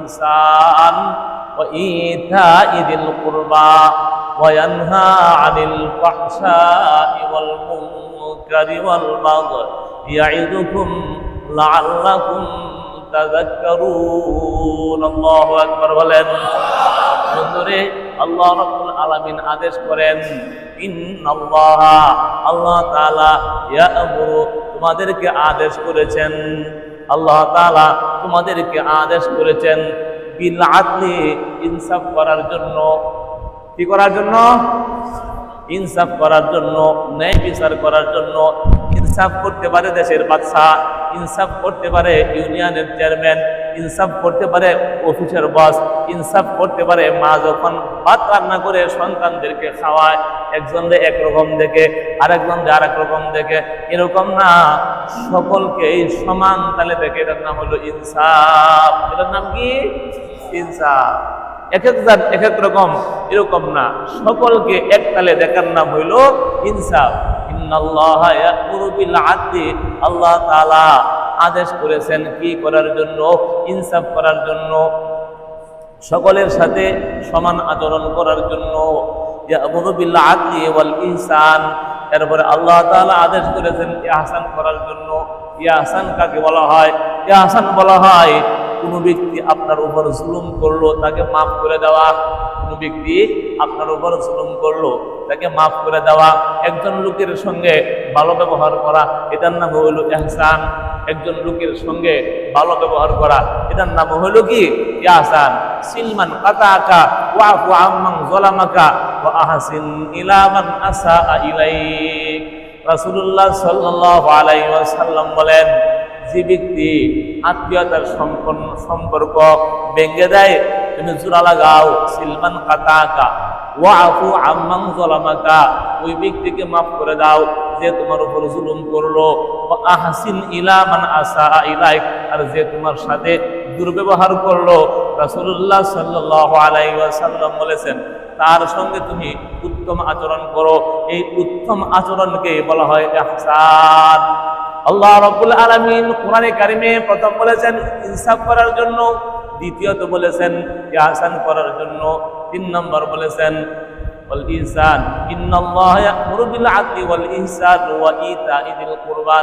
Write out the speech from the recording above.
ইহসান ওয়া ইতা'i যিল কুরবা ওয়া ইয়ানহা 'আনিল ফাহশা'i ওয়াল মুনকারি ওয়াল বাগই ইয়া'iদুকুম লা'আল্লাকুম তাযাক্কারুন। আল্লাহু আকবার বলেন। বন্ধুরে, আল্লাহ রাব্বুল আলামিন আদেশ করেন, ইন্নাল্লাহা, আল্লাহ তাআলা ইয়া'মুরু তোমাদেরকে আদেশ করেছেন। আল্লাহ তালা তোমাদেরকে আদেশ করেছেন বিল ইনসাফ করার জন্য। কি করার জন্য? ইনসাফ করার জন্য, ন্যায় বিচার করার জন্য। ইনসাফ করতে পারে দেশের বাদশাহ, ইনসাফ করতে পারে ইউনিয়নের চেয়ারম্যান। ইনসাফ করতে পারে অফিসের বস ইনসাফ করতে পারে মা যখন ভাত রান্না করে সন্তানদেরকে খাওয়ায়, একজন একরকম দেখে, আরেকজন আরেক রকম দেখে, এরকম না সকলকে সমান তালে দেখে, এটার নাম হলো ইনসাফ। এটার নাম কি? ইনসাফ। এক এক একজন এক এক রকম, এরকম না, সকলকে এক তালে দেখার নাম হইল ইনসাফ। আল্লাহ তাআলা আদেশ করেছেন কি করার জন্য, ইনসাফ করার জন্য, সকলের সাথে সমান আচরণ করার জন্য বিল আদলি ইহসান আল্লাহ তাআলা আদেশ করেছেন ইহসান করার জন্য। ইহসান কাকে বলা হয়? ইহসান বলা হয়, কোনো ব্যক্তি আপনার উপর জুলুম করল, তাকে মাফ করে দেওয়া। কোনো ব্যক্তি আপনার উপর জুলুম করল, তাকে মাফ করে দেওয়া। একজন লোকের সঙ্গে ভালো ব্যবহার করা, এটার নাম হইল এহসান একজন লোকের সঙ্গে ভালো ব্যবহার করা। এটার নাম হইল কি? ইয়াসান, সিলমান কাতা আকা ওয়াফু আম্মান জলামাকা ওয়া আহসিন ইলা মান আসা ইলাইক। রাসূলুল্লাহ সাল্লাল্লাহু আলাইহি ওয়াসাল্লাম বলেন, যে ব্যক্তি আত্মীয়তার সম্পন্ন সম্পর্ক ভেঙে দেয়, তুমি জোড়া লাগাও, সিলমান কাতাকা ওয়াফু আম্মাং জলামাকা ওই ব্যক্তিকে মাফ করে দাও, যে তোমার উপর জুলুম করল আহসিন ইলা মান আসা ইলাইক। আর যে তোমার সাথে দুর্ব্যবহার করল, রাসূলুল্লাহ সাল্লাল্লাহু আলাইহি ওয়াসাল্লাম বলেছেন, তার সঙ্গে তুমি উত্তম আচরণ করো। এই উত্তম আচরণকে বলা হয় ইহসান। আল্লাহ রব্বুল আলামিন কোরআনে কারিমে প্রথম বলেছেন, ইনসাফ করার জন্য। দ্বিতীয়ত বলেছেন, ইহসান করার জন্য। তিন নম্বর বলেছেন, ওয়াল ইহসান, ইন্নাল্লাহা ইয়া'মুরু বিল আদলি ওয়াল ইহসান ওয়া ইতা'i যিল কুরবা